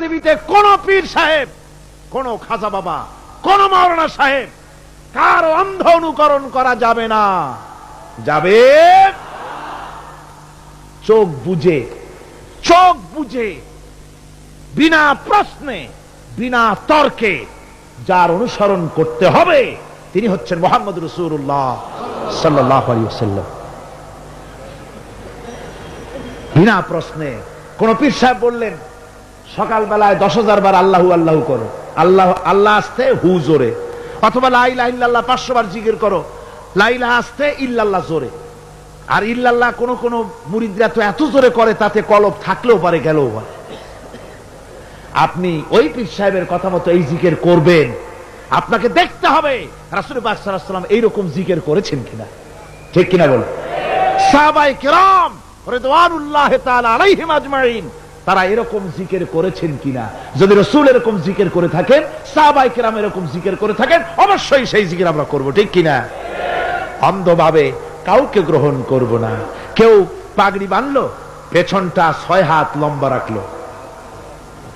পৃথিবীতে কোন পীর সাহেব, কোন খাজা বাবা, কোন মাওলানা সাহেব, কার অন্ধ অনুকরণ করা যাবে না। যাবে? চোখ বুঝে চোখ বুঝে বিনা প্রশ্নে, বিনা তর্কে যার অনুসরণ করতে হবে, তিনি হচ্ছেন মোহাম্মদ রসুল্লাহ সাল্লাহ বিনা প্রশ্নে কোন পীর সাহেব বললেন সকালবেলায় দশ হাজার বার আল্লাহু আল্লাহ করো। আল্লাহ আল্লাহ আসতে হু জোরে। অথবা লাইলা ইল্লাল্লাহ পাঁচশো বার জিগির করো। লাইলা আসতে ইল্লাল্লাহ জোরে। আর ইল্লাল্লাহ কোন কোন মুরিদরা তো এত জোরে করে তাতে কলব থাকলেও পারে, গেলেও পারে। আপনি ওই পীর সাহেবের কথা মতো এই জিকের করবেন। আপনাকে দেখতে হবে, রাসুল বাকসালাম এইরকম জিকের করেছেন কিনা। ঠিক কিনা বল সাহাবাই কেরাম রেদওয়ানুল্লাহ তাআলা আলাইহিম আজমাইন। তারা এরকম জিকের করেছেন কিনা? যদি রসুল এরকম জিকের করে থাকেন, সাহাবাই কেরাম এরকম জিকের করে থাকেন, অবশ্যই সেই জিকির আমরা করব, ঠিক কিনা? অন্ধভাবে কাউকে গ্রহণ করব না। কেউ পাগড়ি বানলো, পেছনটা ছয় হাত লম্বা রাখল।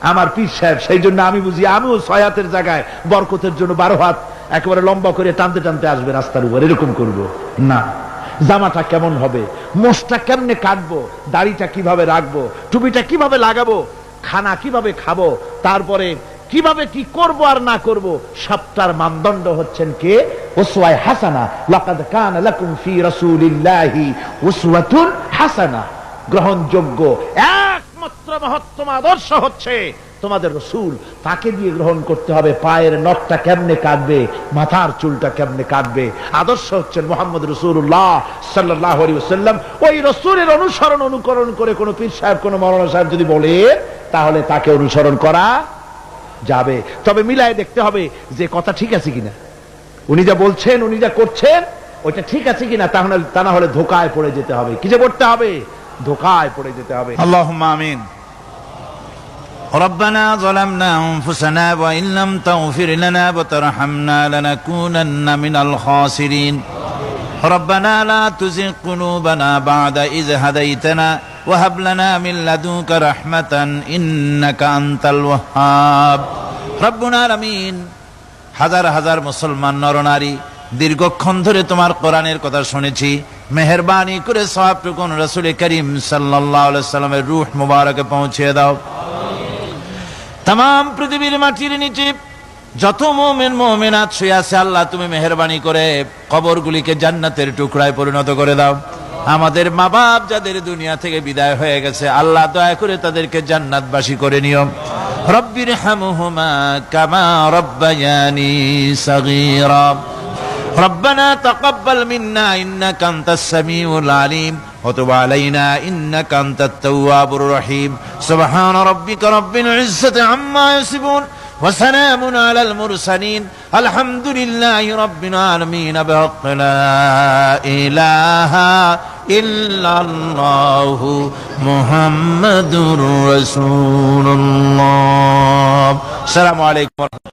আমার পীর সাহেব, সেই জন্য আমি বুঝি, আমিও ছয় হাতের জায়গায় বরকতের জন্য বারো হাত একেবারে লম্বা করে টানতে টানতে আসবে রাস্তার উপর। এরকম করব। না। জামাটা কেমন হবে? মোষটা কেমনে কাটবো? দাড়িটা কীভাবে রাখব? টুপিটা কীভাবে লাগাবো? খানা কীভাবে খাব? তারপরে কীভাবে কি করব আর না করব? সবটার মানদণ্ড হচ্ছেন কে? উসওয়ায়ে হাসানা। লাকাদ কানা লাকুম ফি রাসূলিল্লাহি উসওয়াতুন হাসানা। গ্রহণযোগ্য একমাত্র মহত্তম আদর্শ হচ্ছে তোমাদের রসুল তাকে দিয়ে গ্রহণ করতে হবে। পায়ের নখটা কেমনে কাটবে? মাথার চুলটা কেমনে কাটবে? আদর্শ হচ্ছেন মোহাম্মদ রসুল্লাহ সাল্লাহ সাল্লাম ওই রসুলের অনুসরণ অনুকরণ করে কোনো পীর সাহেব, কোনো মৌলানা সাহেব যদি বলে, তাহলে তাকে অনুসরণ করা যাবে। তবে মিলায় দেখতে হবে যে কথা ঠিক আছে কিনা। উনি যা বলছেন, উনি যা করছেন, ওইটা ঠিক আছে কিনা তাহলে তা না হলে ধোকায় পড়ে যেতে হবে। কি যে করতে হবে? ধোকায় পড়ে যেতে হবে। আল্লাহ আমিন। ربنا ظلمنا انفسنا وان لم تغفر لنا وترحمنا لنكونن من الخاسرين ربنا لا تزغ قلوبنا بعد إذ هديتنا وهب لنا من لدنك رحمة إنك أنت الوهاب ربنا العالمين হাজার হাজার মুসলমান নরনারী দীর্ঘক্ষণ ধরে তোমার কোরআনের কথা শুনেছি মেহরবানি করে সবটুকুন রসুল করিম সাল্লাহ সাল্লামের রুহ মুবারকে পৌঁছে দাও তাম পৃথিবীর মাটির নিচে যত মোমেন মোমেনাত শুয়ে আছে আল্লাহ, তুমি মেহরবানি করে কবরগুলিকে জান্নাতের টুকরায় পরিণত করে দাও। আমাদের মা বাপ যাদের দুনিয়া থেকে বিদায় হয়ে গেছে, আল্লাহ দয়া করে তাদেরকে জান্নাতবাসী করে নিও। রব্বির হামুহুমা কামা রব্বায়ানি সগীরা। ربنا تقبل منا إنك أنت السميع العليم وتب علينا إنك أنت التواب الرحيم سبحان ربك رب العزة عما يصفون وسلام على المرسلين الحمد لله رب العالمين بحق لا إله إلا الله محمد رسول الله السلام عليكم ورحمة الله